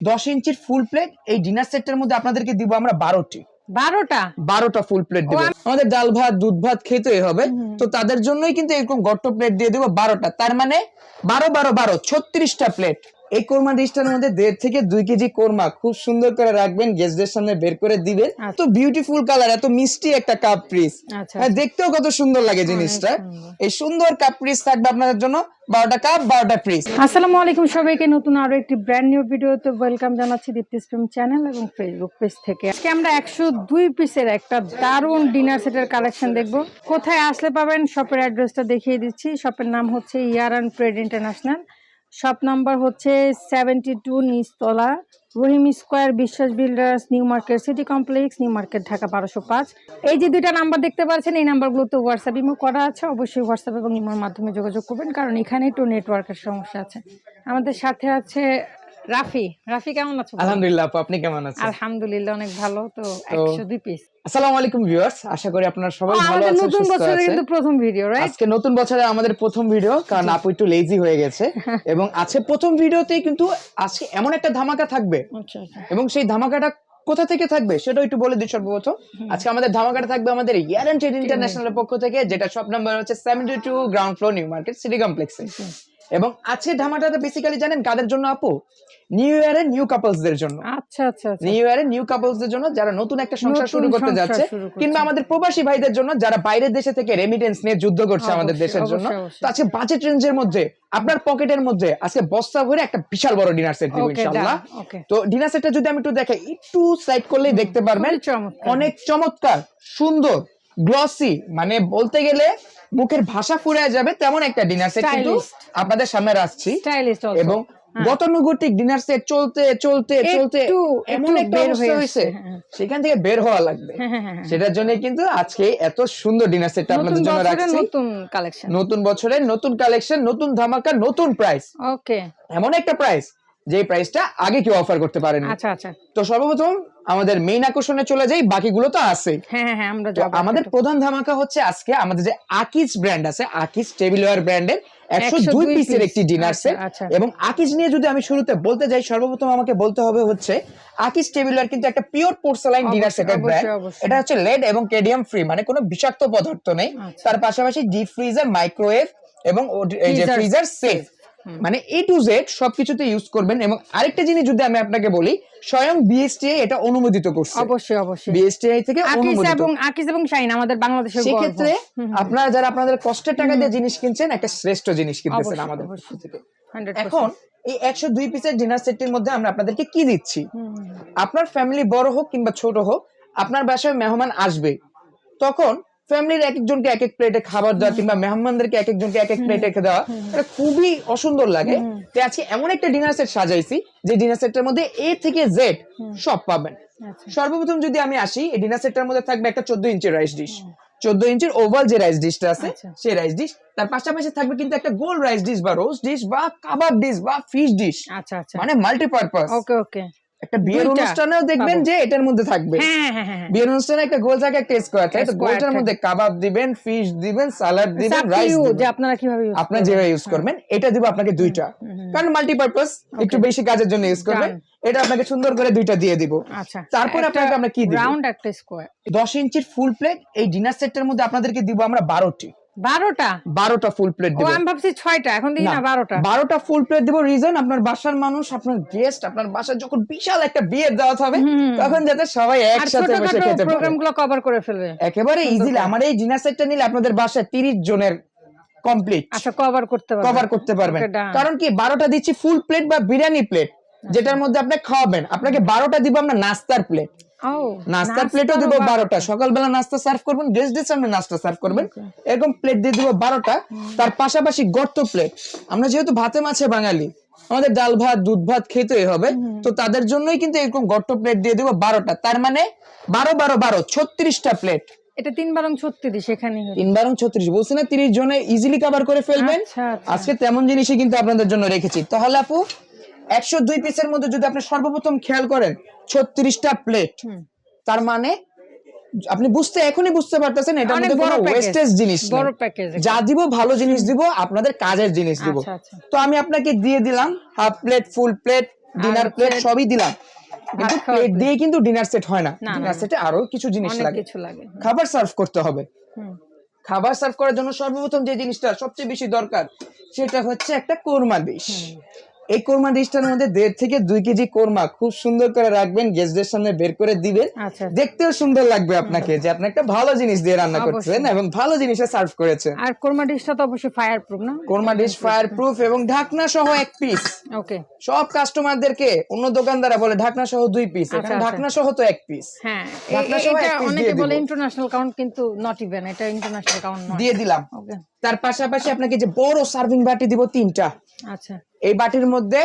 দশ ইঞ্চির full plate এই ডিনার সেটের মধ্যে আপনাদেরকে দিব আমরা বারোটি। বারোটা? বারোটা ফুল প্লেট দেবো। আমাদের ডাল ভাত দুধ ভাত খেতেই হবে। তো তাদের জন্যই কিন্তু এরকম গট্ট প্লেট দিয়ে দেবো বারোটা। তার মানে বারো বারো বারো ছত্রিশটা প্লেট এই কোরমা ডিশটার মধ্যে দেড় থেকে দুই কেজি কোরমা খুব সুন্দর করে রাখবেন গেস্টদের সামনে বের করে দিবেন। তো বিউটিফুল কালার এত মিষ্টি একটা কাপ পিস আচ্ছা। হ্যাঁ দেখতেও কত সুন্দর লাগে জিনিসটা। এই সুন্দর কাপ পিস থাকবে আপনাদের জন্য বারোটা কাপ বারোটা পিস আসসালামু আলাইকুম সবাইকে নতুন আরও একটি ব্র্যান্ড নিউ ভিডিওতে ওয়েলকাম জানাচ্ছি দীপ্তি স্ট্রিম চ্যানেল এবং ফেসবুক পেজ থেকে। আজকে আমরা একশো দুই পিসের একটা দারুণ ডিনার সেটের কালেকশন দেখব। কোথায় আসলে পাবেন শপের অ্যাড্রেসটা দেখিয়ে দিচ্ছি। শপের নাম হচ্ছে year and trade international shop number হচ্ছে সেভেন্টি টু নিচতলা Rahim square Biswas builders new market city complex new market Dhaka বারোশো পাঁচ। এই যে দুইটা নাম্বার দেখতে পাচ্ছেন এই নাম্বারগুলোতে হোয়াটসঅ্যাপ ইমো করা আছে। অবশ্যই হোয়াটসঅ্যাপ এবং ইমোর মাধ্যমে যোগাযোগ করবেন কারণ এখানে একটু নেটওয়ার্কের সমস্যা আছে। আমাদের সাথে আছে রাফি। রাফি কেমন আছো? আলহামদুলিল্লাহ আপনি কেমন আছেন? আলহামদুলিল্লাহ অনেক ভালো। তো একশো দুই পিস আসসালামু আলাইকুম ভিউয়ার্স আশা করি আপনারা সবাই ভালো আছেন নতুন কিন্তু প্রথম ভিডিও রাইট আজকে নতুন বছরে আমাদের প্রথম ভিডিও কারণ আপু একটু লেজি হয়ে গেছে। এবং আজকে প্রথম ভিডিওতেই কিন্তু আজকে এমন একটা ধামাকা থাকবে। আচ্ছা আচ্ছা। এবং সেই ধামাকাটা কোথা থেকে থাকবে সেটাও একটু বলে দিই সর্বপ্রথম। আজকে আমাদের ধামাকাটা থাকবে আমাদের ইয়ারেন্টেড ইন্টারন্যাশনালের পক্ষ থেকে যেটা শপ নাম্বার হচ্ছে seventy two ground floor new market city কমপ্লেক্সে এবং আজকে ধামাকাটা বেসিক্যালি জানেন কাদের জন্য আপু? নিউ ইয়ারের নিউ কাপলসদের জন্য। আচ্ছা আচ্ছা নিউ ইয়ারে নিউ কাপলসদের জন্য যারা নতুন একটা সংসার শুরু করতে যাচ্ছে কিংবা আমাদের প্রবাসী ভাইদের জন্য যারা বাইরের দেশে থেকে রেমিটেন্স নিয়ে যুদ্ধ করছে আমাদের দেশের জন্য। তো আজকে বাজেট রেঞ্জের মধ্যে আপনার পকেটের মধ্যে আজকে বস্তা ভরে একটা বিশাল বড় ডিনার সেট দিব ইনশাআল্লাহ। তো ডিনার সেটটা যদি আমি একটু দেখাই একটু সাইড করলেই দেখতে পারবেন। অনেক চমৎকার সুন্দর গ্লসি মানে বলতে গেলে মুখের ভাষা ফুরায় যাবে তেমন একটা ডিনার সেট কিন্তু আপনাদের সামনে রাখছি। এবং গতানুগতিক ডিনার সেট চলতে চলতে চলতে এমন একটা বের অবস্থা হয়েছে। হ্যাঁ। সেখান থেকে বের হওয়া লাগবে। সেটার জন্য কিন্তু আজকে এত সুন্দর ডিনার সেটটা আপনাদের জন্য রাখছি। নতুন কালেকশন নতুন বছরের নতুন কালেকশন নতুন ধামাকা নতুন প্রাইস ওকে এমন একটা প্রাইস যে প্রাইসটা আগে কেউ অফার করতে পারেনি। আচ্ছা আচ্ছা। তো সর্বপ্রথম আমাদের মেইন আকর্ষণে চলে যাই বাকিগুলো তো আছে। হ্যাঁ হ্যাঁ হ্যাঁ আমরা আমাদের প্রধান ধামাকা হচ্ছে আজকে আমাদের যে আকিজ ব্র্যান্ড আছে আকিজ টেবিলওয়্যার ব্র্যান্ডের একশো দুই 102 পিসের একটি ডিনার আচ্ছা, সেট আচ্ছা। এবং আকিজ নিয়ে যদি আমি শুরুতে বলতে যাই সর্বপ্রথম আমাকে বলতে হবে হচ্ছে আকিজ টেবিলওয়্যার কিন্তু একটা পিওর পোর্সেলাইন ডিনার সেটের ব্র্যান্ড। এটা হচ্ছে লেড এবং কেডিয়াম ফ্রি মানে কোনো বিষাক্ত পদার্থ নেই। আচ্ছা। তার পাশাপাশি ডিপ ফ্রিজার মাইক্রোওয়েভ এবং এই যে ফ্রিজার সেফ মানে এ টু জেড সবকিছুতে ইউজ করবেন এবং আরেকটা জিনিস যদি আমি আপনাকে বলি স্বয়ং বিএসটিআই এটা অনুমোদিত করছে। অবশ্যই অবশ্যই। বিএসটিআই থেকে অনুমোদিত। এবং আকিস এবং শাইন আমাদের বাংলাদেশের গর্ব। সেক্ষেত্রে আপনারা যারা আপনাদের কষ্টের টাকা দিয়ে জিনিস কিনছেন একটা শ্রেষ্ঠ জিনিস কিনতেছেন আমাদের থেকে। 100% এখন এই একশো দুই পিসের ডিনার সেটটির মধ্যে আমরা আপনাদেরকে কি দিচ্ছি? আপনার ফ্যামিলি বড় হোক কিংবা ছোট হোক আপনার বাসায় মেহমান আসবে তখন ফ্যামিলির এক একজনকে এক এক প্লেটে খাবার দেওয়া কিংবা মেহমানদেরকে এক একজনকে এক এক প্লেটে রেখে দেওয়া এটা খুবই অসুন্দর লাগে। তো আজকে এমন একটা ডিনার সেট সাজাইছি যে ডিনার সেটটার মধ্যে এ থেকে জেড সব পাবেন। আচ্ছা। সর্বপ্রথম যদি আমি আসি এই ডিনার সেটটার মধ্যে থাকবে একটা চোদ্দ ইঞ্চি রাইস ডিশ চোদ্দ ইঞ্চির ওভাল যে রাইস ডিশটা আছে আচ্ছা। সেই রাইস ডিশ তার পাশাপাশি থাকবে কিন্তু একটা গোল রাইস ডিশ বা রোস্ট ডিশ বা কাবাব ডিশ বা ফিশ ডিশ আচ্ছা আচ্ছা। মানে মাল্টিপারপাস ওকে ওকে একটা বিয়ের অনুষ্ঠানেও দেখবেন যে এটার মধ্যে থাকবে। হ্যাঁ হ্যাঁ হ্যাঁ বিয়ের অনুষ্ঠানে একটা গোল থাকে একটা স্কোয়ার থাকে। তো গোলটার মধ্যে কাবাব দিবেন ফিশ দিবেন সালাড দিবেন রাইস দিবেন। যে আপনারা কীভাবে use আপনার। যেভাবে ইউজ করবেন এটা দিব আপনাকে দুইটা। কারণ মাল্টিপারপাস একটু বেশি কাজের জন্য ইউজ করবেন। এটা আপনাকে সুন্দর করে দুইটা দিয়ে দিব। আচ্ছা। তারপরে আপনাকে আমরা কি দিব? রাউন্ড একটা স্কোয়ার দশ ইঞ্চির ফুল প্লেট এই ডিনার সেটটার মধ্যে আপনাদেরকে দিব আমরা বারোটি। বারোটা? বারোটা ফুল প্লেট আমি ভাবছি ছয়টা এখন দিই না বারোটা। বারোটা ফুল প্লেট দিব রিজন আপনার বাসার মানুষ আপনার গেস্ট আপনার বাসার যখন বিশাল একটা বিয়ের দাওয়াত হবে তখন যাতে সবাই একসাথে বসে খেতে পারে। প্রোগ্রাম কভার করে ফেলবে। একেবারে ইজিলি আমার এই ডিনার সেটটা নিলে আপনাদের বাসায় তিরিশ জনের কমপ্লিট আচ্ছা কভার করতে কভার করতে পারবেন। কারণ কি বারোটা দিচ্ছি ফুল প্লেট বা বিরিয়ানি প্লেট যেটার মধ্যে আপনি খাওয়াবেন। আপনাকে বারোটা দিব আমরা নাস্তার প্লেট নাস্তার প্লেটও দিব বারোটা। সকালবেলা নাস্তা সার্ভ করবেন সামনে নাস্তা সার্ভ করবেন। এরকম প্লেট দিয়ে দিব বারোটা। তার পাশাপাশি গর্ত প্লেট আমরা যেহেতু ভাতে মাছে বাঙালি আমাদের ডাল ভাত দুধ ভাত খেতেই হবে। তো তাদের জন্যই কিন্তু এরকম গর্ত প্লেট দিয়ে দিব বারোটা। তার মানে বারো বারো বারো ছত্রিশটা প্লেট এটা তিন বারং ছত্রিশ এখানে তিন বারং ছত্রিশ। বলছি না তিরিশ জনে ইজিলি কভার করে ফেলবেন। আচ্ছা, আচ্ছা। আজকে তেমন জিনিসই কিন্তু আপনাদের জন্য রেখেছি। তাহলে আপু একশো দুই পিসের মধ্যে যদি আপনি সর্বপ্রথম খেয়াল করেন ছত্রিশটা প্লেট তার মানে আপনি বুঝতে এখনই বুঝতে পারতেছেন এটা কোনো ওয়েস্টেজ জিনিস বড় প্যাকেজ যা দিব ভালো জিনিস দিব আপনাদের কাজের জিনিস দিব। আচ্ছা আচ্ছা। তো আমি আপনাকে দিয়ে দিলাম half plate full plate dinner plate সবই দিলাম। কিন্তু প্লেট দিয়ে কিন্তু ডিনার সেট হয় না। না, ডিনার সেটে আরও কিছু জিনিস লাগে। খাবার সার্ভ করতে হবে। খাবার সার্ভ করার জন্য সর্বপ্রথম যে জিনিসটা সবচেয়ে বেশি দরকার সেটা হচ্ছে একটা কোরমা ডিশ এই কোরমা ডিশটার মধ্যে দেড় থেকে দুই কেজি কোরমা খুব সুন্দর করে রাখবেন গেস্টদের সামনে বের করে দিবেন। আচ্ছা দেখতেও সুন্দর লাগবে আপনাকে যে আপনি একটা ভালো জিনিস দিয়ে রান্না। করছেন এবং ভালো জিনিসে সার্ভ করেছেন। আর কোরমা ডিশটা তো অবশ্যই ফায়ার প্রুফ না? কোরমা ডিশ ফায়ার প্রুফ এবং ঢাকনা সহ এক পিস ওকে। সব কাস্টমারদেরকে অন্য দোকানদারা বলে ঢাকনা সহ দুই পিস আচ্ছা, এখানে আচ্ছা। ঢাকনা সহ তো এক পিস হ্যাঁ এটা অনেকে বলে ইন্টারন্যাশনাল কাউন্ট কিন্তু নট ইভেন এটা ইন্টারন্যাশনাল কাউন্ট নয়। দিয়ে দিলাম। ওকে। তার পাশাপাশি আপনাকে যে বড় সার্ভিং বাটি দিব তিনটা। আচ্ছা। এই বাটির মধ্যে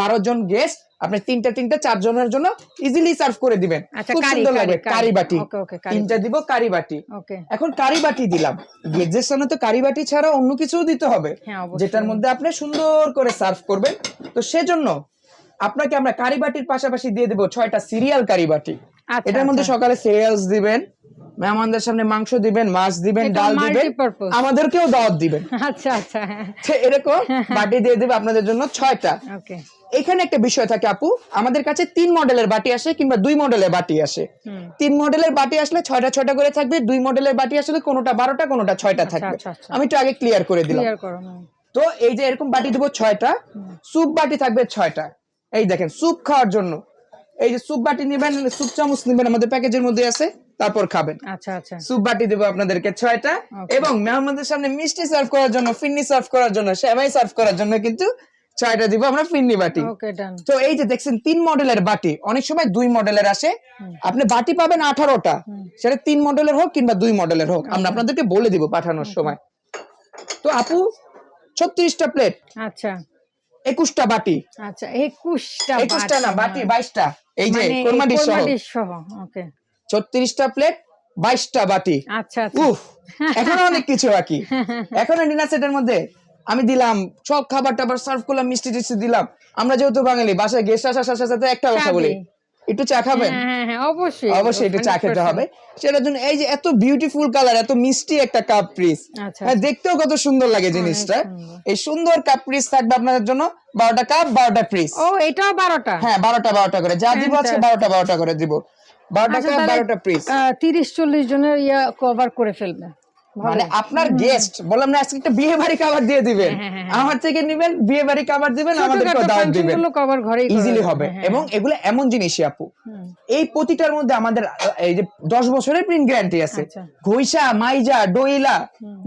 বারো জন গেস্ট আপনি তিনটা তিনটা চার জনের জন্য ইজিলি সার্ভ করে দিবেন। আচ্ছা, খুব সুন্দর কারি, লাগবে কারি। কারি বাটি। তিনটা দিব কারি বাটি। এখন কারি বাটি দিলাম। সামনে তো কারি বাটি ছাড়া অন্য কিছুও দিতে হবে। হ্যাঁ যেটার মধ্যে আপনি সুন্দর করে সার্ভ করবেন। তো সেজন্য আপনাকে আমরা কারি বাটির পাশাপাশি দিয়ে দেবো ছয়টা সিরিয়াল কারি বাটি। আচ্ছা, এটার মধ্যে আচ্ছা। সকালে সিরিয়ালস দিবেন। মেহমানদের সামনে মাংস দিবেন মাছ দিবেন ডাল দিবেন আমাদেরকেও দাওয়াত দিবেন। আচ্ছা আচ্ছা। এরকম বাটি দিয়ে দেবে আপনাদের জন্য ছয়টা। এখানে একটা বিষয় থাকে আপু আমাদের কাছে তিন মডেলের বাটি আসে কিংবা দুই মডেলের বাটি আসে। তিন মডেলের বাটি আসলে ছয়টা ছয়টা করে থাকবে দুই মডেলের বাটি আসলে কোনোটা বারোটা কোনোটা ছয়টা থাকবে। আচ্ছা, আচ্ছা। আমি একটু আগে ক্লিয়ার করে দিলাম। তো এই যে এরকম বাটি দিব ছয়টা স্যুপ বাটি থাকবে ছয়টা। এই দেখেন স্যুপ খাওয়ার জন্য। এই যে স্যুপ বাটি নেবেন স্যুপ চামচ নেবেন আমাদের প্যাকেজের মধ্যে আছে। তারপর খাবেন। আচ্ছা আচ্ছা। স্যুপ বাটি দেবো আপনাদেরকে ছয়টা এবং মেহমানদের সামনে মিষ্টি সার্ভ করার জন্য ফিন্নি সার্ভ করার জন্য সেমাই সার্ভ করার জন্য কিন্তু ছয়টা দিব আমরা ফিন্নি বাটি। ওকে ডান তো এই যে দেখছেন তিন মডেলের বাটি। অনেক সময় দুই মডেলের আসে। আপনি বাটি পাবেন আঠারোটা। সেটা তিন মডেলের হোক কিংবা দুই মডেলের হোক আমরা আপনাদেরকে বলে দিব পাঠানোর সময়। তো আপু ছত্রিশটা প্লেট আচ্ছা। একুশটা বাটি। আচ্ছা একুশটা একুশটা না বাটি বাইশটা। এই যে মানে কোরমা ডিশ সহ। ওকে ছত্রিশটা প্লেট বাইশটা বাটি। আচ্ছা আচ্ছা। উফ এখনও অনেক কিছু বাকি। এখনও ডিনার সেটের মধ্যে আমি দিলাম সব খাবার টাবার সার্ভ করলাম মিষ্টি টিষ্টি দিলাম। আমরা যেহেতু বাঙালি বাসায় গেস্ট আসার সাথে সাথে একটা কথা বলি। একটু চা খাবেন? হ্যাঁ হ্যাঁ হ্যাঁ অবশ্যই অবশ্যই একটু চা খেতে হবে। সেটার জন্য এই যে এত বিউটিফুল কালার এত মিষ্টি একটা কাপ পিস আচ্ছা। হ্যাঁ দেখতেও কত সুন্দর লাগে জিনিসটা। এই সুন্দর কাপ পিস থাকবে আপনাদের জন্য বারোটা কাপ বারোটা পিস ও এটাও বারোটা? হ্যাঁ বারোটা বারোটা করে। যা দিব আজকে বারোটা বারোটা করে দিব। বারোটা আচ্ছা, পিস জনের ইয়া কভার করে ফেলবে। মানে আপনার গেস্ট বললাম না আজকে একটা বিয়ে বাড়ি খাবার দিয়ে দিবেন। হ্যাঁ, হ্যাঁ, আমার থেকে নিবেন বিয়ে বাড়ি খাবার দিবেন। আমাদেরকে দাওয়াত দিবেন কভার ইজিলি হবে। হ্যাঁ, এবং এগুলো এমন জিনিসই আপু। এই প্রতিটার মধ্যে আমাদের এই যে দশ বছরের প্রিন্ট গ্যারান্টি আছে। আচ্ছা। ঘইসা মাইজা ডইলা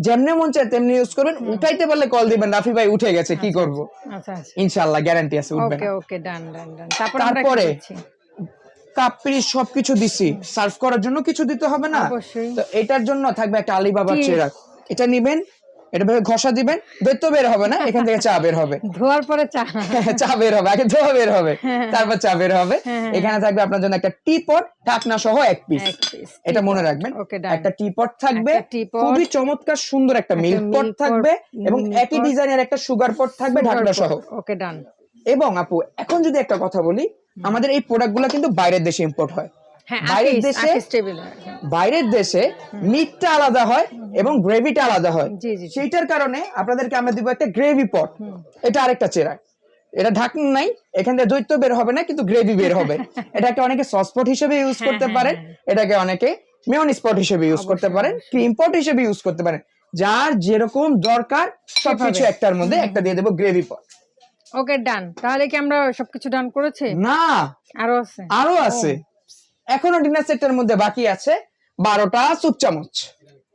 যেমনে মন চায় তেমনি ইউজ করবেন। উঠাইতে পারলে কল দিবেন। রাফি ভাই উঠে গেছে কি করব? আচ্ছা আচ্ছা। ইনশাআল্লাহ গ্যারান্টি আছে উঠবে ওকে ওকে ডান ডান ডান। তারপর আমরা কি তারপরে করছি? কাপ সবকিছু দিছি। সার্ভ করার জন্য কিছু দিতে হবে না। তো এটার জন্য থাকবে একটা? চেরাক। এটা নিবেন এটা ভেবে ঘষা দিবেন বের হবে না এখান থেকে চা বের হবে। ধোয়ার পরে চা। চা বের হবে আগে ধোয়া বের হবে হ্যাঁ, তারপর চা বের হবে। এখানে থাকবে আপনার জন্য একটা টি পট ঢাকনা সহ এক পিস এটা মনে রাখবেন. একটা টি পট থাকবে খুবই চমৎকার সুন্দর একটা মিল্ক পট থাকবে এবং একই ডিজাইনের একটা সুগার পট থাকবে ঢাকনা সহ। ওকে ডান এবং আপু এখন যদি একটা কথা বলি আমাদের এই প্রোডাক্টগুলো কিন্তু বাইরের দেশে ইম্পোর্ট হয়। হ্যাঁ বাইরের দেশে বাইরের দেশে মিটটা আলাদা হয় এবং গ্রেভিটা আলাদা হয়। সেইটার কারণে আপনাদেরকে আমরা দিব একটা গ্রেভি পট এটা আরেকটা চেরা। এটা ঢাকন নাই এখান থেকে দৈত্য বের হবে না কিন্তু গ্রেভি বের হবে। এটাকে অনেকে সস পট হিসেবে ইউজ হ্যাঁ, করতে পারেন এটাকে অনেকে মেয়ন স্পট হিসেবে ইউজ করতে পারেন ক্রিম পট হিসেবে ইউজ করতে পারেন। যার যেরকম দরকার সবকিছু একটার মধ্যে একটা দিয়ে দেবো গ্রেভি পট ওকে ডান তাহলে কি আমরা সবকিছু ডান করেছি? না। আরও আছে? আরও আছে। এখনও ডিনার সেটের মধ্যে বাকি আছে বারোটা সুপ চামচ।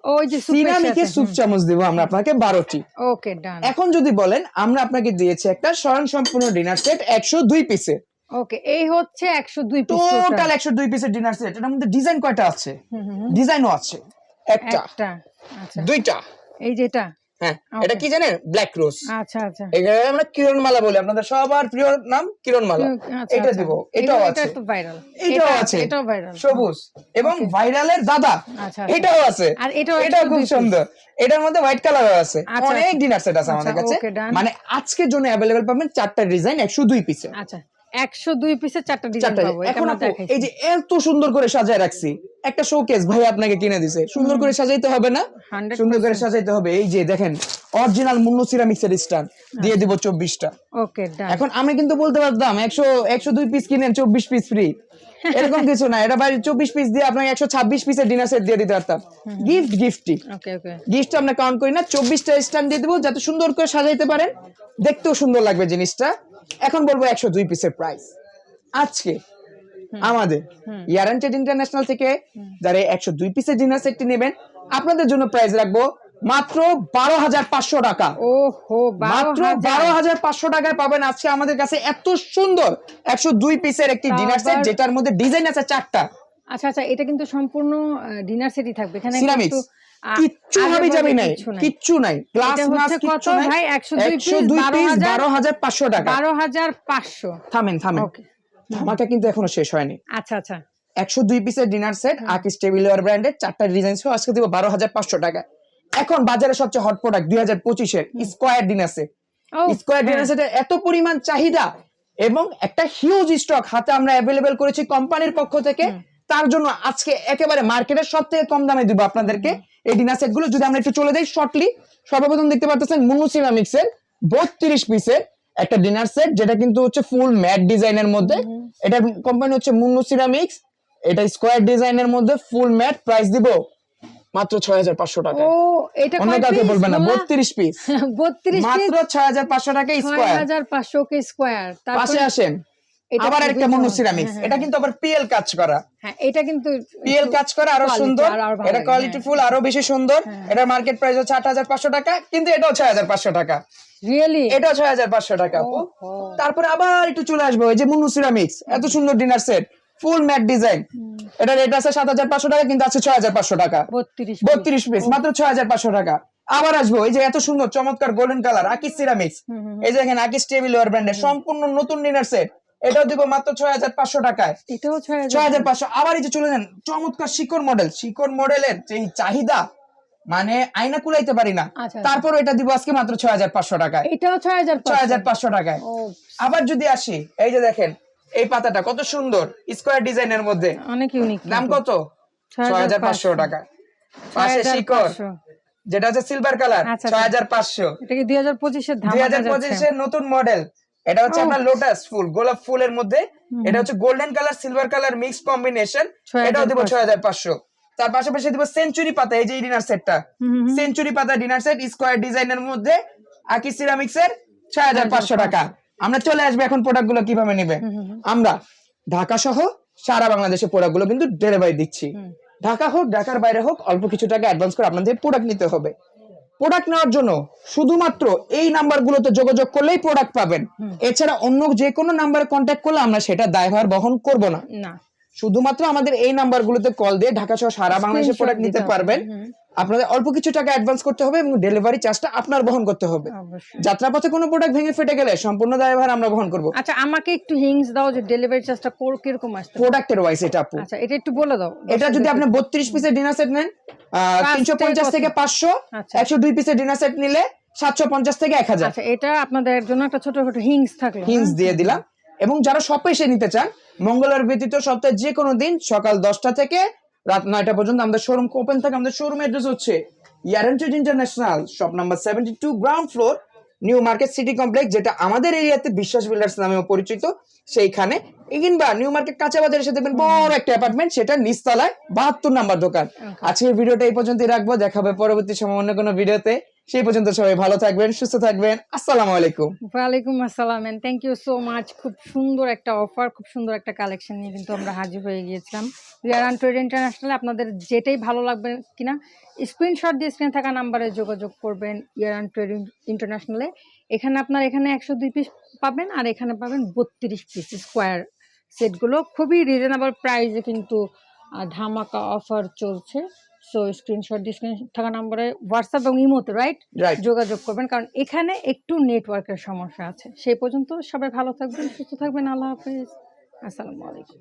ওই যে সিরামিকের সুপ চামচ দিব আমরা আপনাকে বারোটি। ওকে ডান এখন যদি বলেন আমরা আপনাকে দিয়েছি একটা স্বয়ং সম্পূর্ণ ডিনার সেট একশো দুই পিসের ওকে এই হচ্ছে একশো দুই টোটাল একশো দুই পিসের ডিনার সেট এটার মধ্যে ডিজাইন কয়টা আছে? ডিজাইনও আছে। একটা। একটা। আচ্ছা। দুইটা। এই যেটা হ্যাঁ এটা কি জানেন? ব্ল্যাক রোজ আচ্ছা আচ্ছা। এখানে আমরা কিরণ মালা বলি। আপনাদের সবার প্রিয় নাম কিরণ মালা আচ্ছা, এটা আচ্ছা। দিব। এটাও আছে। এটাও আছে। এটাও ভাইরাল সবুজ। এবং ভাইরালের দাদা। আচ্ছা। এটাও আছে। আর এটাও এটাও খুব সুন্দর। এটার মধ্যে হোয়াইট কালারও আছে। অনেক ডিনার সেট আছে আমাদের কাছে। মানে আজকের জন্য অ্যাভেলেবেল পাবেন চারটা ডিজাইন একশো দুই পিসে আচ্ছা। একশো দুই পিসের চারটা ডিজাইন পাবো এখন এই যে এত সুন্দর করে সাজায় রাখছি একটা শোকেস ভাই আপনাকে কিনে দিছে। সুন্দর করে সাজাইতে হবে না? সুন্দর করে সাজাইতে হবে। এই যে দেখেন অরিজিনাল মুন্নু সিরামিক্সের স্ট্যান্ড দিয়ে দিব ওকে এখন আমি কিন্তু বলতে পারতাম একশো একশো দুই পিস কিনেন চব্বিশ পিস ফ্রি এরকম কিছু না এটা ভাই চব্বিশ পিস দিয়ে আপনাকে একশো ছাব্বিশ পিসের ডিনার সেট দিয়ে দিতে পারতাম। গিফট গিফটই ওকে ওকে গিফট আমরা কাউন্ট করি না চব্বিশটা স্ট্যান্ড দিয়ে দেবো যাতে সুন্দর করে সাজাইতে পারেন। দেখতেও সুন্দর লাগবে জিনিসটা। এখন বলব একশো দুই পিসের প্রাইস আজকে আমাদের ইয়ারান্টেড ইন্টারন্যাশনাল থেকে যারা একশো দুই পিসের ডিনার সেটটি নেবেন আপনাদের জন্য প্রাইস রাখব মাত্র বারো হাজার পাঁচশো টাকা। ওহো মাত্র বারো হাজার। পাঁচশো টাকায় পাবেন আজকে আমাদের কাছে এত সুন্দর একশো দুই পিসের একটি ডিনার সেট যেটার মধ্যে ডিজাইন আছে চারটা। আচ্ছা আচ্ছা এটা কিন্তু সম্পূর্ণ ডিনার সেটই থাকবে। এখানে সিরামিক্স কিচ্ছু হাবি যাবি নাই কিচ্ছু নাই। কিচ্ছু গ্লাস নাই। ভাই? 102 একশো piece, দুই পিস 12,000 বারো হাজার পাঁচশো টাকা। বারো হাজার পাঁচশো। থামেন থামেন। ধামাকা কিন্তু এখনও শেষ হয়নি। আচ্ছা আচ্ছা। একশো দুই পিসের ডিনার সেট আকিস ব্র্যান্ডের চারটা ডিজাইন সহ আজকে দিব বারো হাজার পাঁচশো টাকা এখন বাজারে সবচেয়ে হট প্রোডাক্ট দুই হাজার পঁচিশের square dinner set square dinner সেটের এত পরিমাণ চাহিদা এবং একটা হিউজ স্টক হাতে আমরা অ্যাভেলেবেল করেছি কোম্পানির পক্ষ থেকে। তার জন্য আজকে একেবারে মার্কেটের সব থেকে কম দামে দিব আপনাদেরকে। এই ডিনার সেটগুলো যদি আমরা একটু চলে যাই শর্টলি সর্বপ্রথম দেখতে পাচ্ছেন মুন্নু সিরামিক্স এর বত্রিশ পিসের একটা ডিনার সেট যেটা কিন্তু হচ্ছে ফুল ম্যাট ডিজাইনের মধ্যে। এটা কোম্পানি হচ্ছে মুন্নু সিরামিক্স এটা স্কোয়ার ডিজাইনের মধ্যে ফুল ম্যাট প্রাইস দিব মাত্র ছয় হাজার পাঁচশো টাকা। ও এটা অন্য কাউকে বলবেন না বত্রিশ পিস বত্রিশ মাত্র ছয় হাজার পাঁচশো টাকা স্কোয়ার হাজার পাঁচশো কে স্কোয়ার পাশে আসেন। আবার মনু সিরামিক্স হ্যাঁ, এটা কিন্তু আবার পিএল কাজ করা। হ্যাঁ এটা কিন্তু পিএল কাজ করা আরও সুন্দর। এটা কোয়ালিটি ফুল আরও বেশি সুন্দর। মার্কেট প্রাইস হচ্ছে আট হাজার পাঁচশো টাকা কিন্তু এটাও ছয় হাজার পাঁচশো টাকা। রিয়েলি ছয় হাজার পাঁচশো টাকা। তারপরে আবার একটু চলে আসব এই যে সিরামিক্স এত সুন্দর dinner set full matte design এটা রেট আছে সাত হাজার পাঁচশো টাকা কিন্তু আছে ছয় হাজার পাঁচশো টাকা। বত্রিশ বত্রিশ পিস মাত্র ছয় হাজার পাঁচশো টাকা। আবার আসব এই যে এত সুন্দর চমৎকার গোল্ডেন কালার আকিস সিরামিক্স এই যে এখানে আকিস টেবিল ওয়ার ব্র্যান্ডের সম্পূর্ণ নতুন ডিনার সেট এটাও দিব মাত্র ছয় হাজার পাঁচশো টাকায় এটাও ছয় হাজার পাঁচশো আবার এই যে চলে যান চমৎকার শিকড় মডেল শিকড় মডেলের যে চাহিদা মানে আয়না কুলাইতে পারি না আচ্ছা। তারপর এটা দিব আজকে মাত্র ছয় হাজার পাঁচশো টাকায় এটাও ছয় হাজার ছয় হাজার পাঁচশো টাকায় আবার যদি আসি এই যে দেখেন এই পাতাটা কত সুন্দর স্কোয়ার ডিজাইনের মধ্যে অনেক ইউনিক দাম কত ছয় হাজার পাঁচশো টাকা পাশে শিকড় যেটা হচ্ছে সিলভার কালার আচ্ছা, ছয় হাজার পাঁচশো এটা কি দুই হাজার পঁচিশের দুই হাজার পঁচিশের নতুন মডেল এটা হচ্ছে আপনার লোটাস ফুল গোলাপ ফুলের মধ্যে। এটা হচ্ছে golden colour silver colour mix combination এটাও দিব ছয় হাজার পাঁচশো। তার পাশাপাশি দিব সেঞ্চুরি পাতা এই যে ডিনার সেটটা সেঞ্চুরি পাতা ডিনার সেট স্কোয়ার ডিজাইনের মধ্যে আকি সিরামিক্স এর ছয় হাজার পাঁচশো টাকা। আমরা চলে আসবে এখন প্রোডাক্টগুলো কীভাবে নেবে। আমরা ঢাকা সহ সারা বাংলাদেশে প্রোডাক্টগুলো কিন্তু ডেলিভারি দিচ্ছি। ঢাকা হোক ঢাকার বাইরে হোক অল্প কিছু টাকা অ্যাডভান্স করে আপনাদের প্রোডাক্ট নিতে হবে। প্রোডাক্ট নেওয়ার জন্য শুধুমাত্র এই নাম্বারগুলোতে যোগাযোগ করলেই প্রোডাক্ট পাবেন। এছাড়া অন্য যে কোনো নাম্বারে কন্ট্যাক্ট করলে আমরা সেটা দায়ভার বহন করব না। শুধুমাত্র আমাদের এই নাম্বারগুলোতে কল দিয়ে ঢাকা সহ সারা বাংলাদেশে প্রোডাক্ট নিতে পারবেন। আপনাদের অল্প কিছু টাকা অ্যাডভান্স করতে হবে এবং ডেলিভারি চার্জটা আপনার বহন করতে হবে। যাত্রাপথে কোনো প্রোডাক্ট ভেঙে ফেটে গেলে সম্পূর্ণ দায়ভার আমরা বহন করব। আচ্ছা আমাকে একটু হিংস দাও যে ডেলিভারি চার্জটা কোর কীরকম পারে? প্রোডাক্টের ওয়াইজ এটা আপু। আচ্ছা এটা একটু বলে দাও। এটা যদি আপনি বত্রিশ পিসের ডিনার সেট নেন তিনশো পঞ্চাশ কত? থেকে পাঁচশো আচ্ছা। একশো দুই পিসের ডিনার সেট নিলে সাতশো পঞ্চাশ থেকে এক হাজার। আচ্ছা এটা আপনাদের জন্য একটা ছোটখাটো হিংস থাকল হিংস দিয়ে দিলাম। এবং যারা শপে এসে নিতে চান মঙ্গলবার ব্যতীত সপ্তাহে যে কোনো দিন সকাল দশটা থেকে রাত নয়টা পর্যন্ত আমাদের শোরুম ওপেন থাকে আমাদের শোরুম অ্যাড্রেস হচ্ছে ইয়ারেন্টেড international shop number seventy two ground floor New Market city complex যেটা আমাদের এরিয়াতে বিশ্বাস বিল্ডার্স নামেও পরিচিত। সেইখানে কিংবা নিউ মার্কেট কাঁচা বাজারের এসে দেখবেন বড় একটা অ্যাপার্টমেন্ট সেটা নিচতলায় বাহাত্তর নাম্বার দোকান। আজকের ভিডিওটা এই পর্যন্তই রাখব দেখাবে পরবর্তী সময় অন্য কোনো ভিডিওতে। সেই পর্যন্ত সবাই ভালো থাকবেন, সুস্থ থাকবেন। আসসালামু আলাইকুম। ওয়ালাইকুম আসসালাম and thank you so much খুব সুন্দর একটা অফার খুব সুন্দর একটা কালেকশন নিয়ে কিন্তু আমরা হাজির হয়ে গিয়েছিলাম। রিয়ারান ট্রেড ইন্টারন্যাশনালে আপনাদের যেটাই ভালো লাগবে কিনা স্ক্রিনশট দিয়ে স্ক্রিনে থাকা নাম্বারে যোগাযোগ করবেন ইয়ারান ট্রেড ইন্টারন্যাশনালে এখানে আপনার এখানে একশো দুই পিস পাবেন আর এখানে পাবেন বত্রিশ পিস স্কোয়ার সেটগুলো খুবই রিজনেবল প্রাইসে কিন্তু ধামাকা অফার চলছে। সো স্ক্রিনশট দিয়ে স্ক্রিনে থাকা নাম্বারে হোয়াটসঅ্যাপ এবং ইমোতে রাইট রাইট যোগাযোগ করবেন কারণ এখানে একটু নেটওয়ার্কের সমস্যা আছে। সেই পর্যন্ত সবাই ভালো থাকবেন সুস্থ থাকবেন আল্লাহ হাফিজ। আসসালামু আলাইকুম।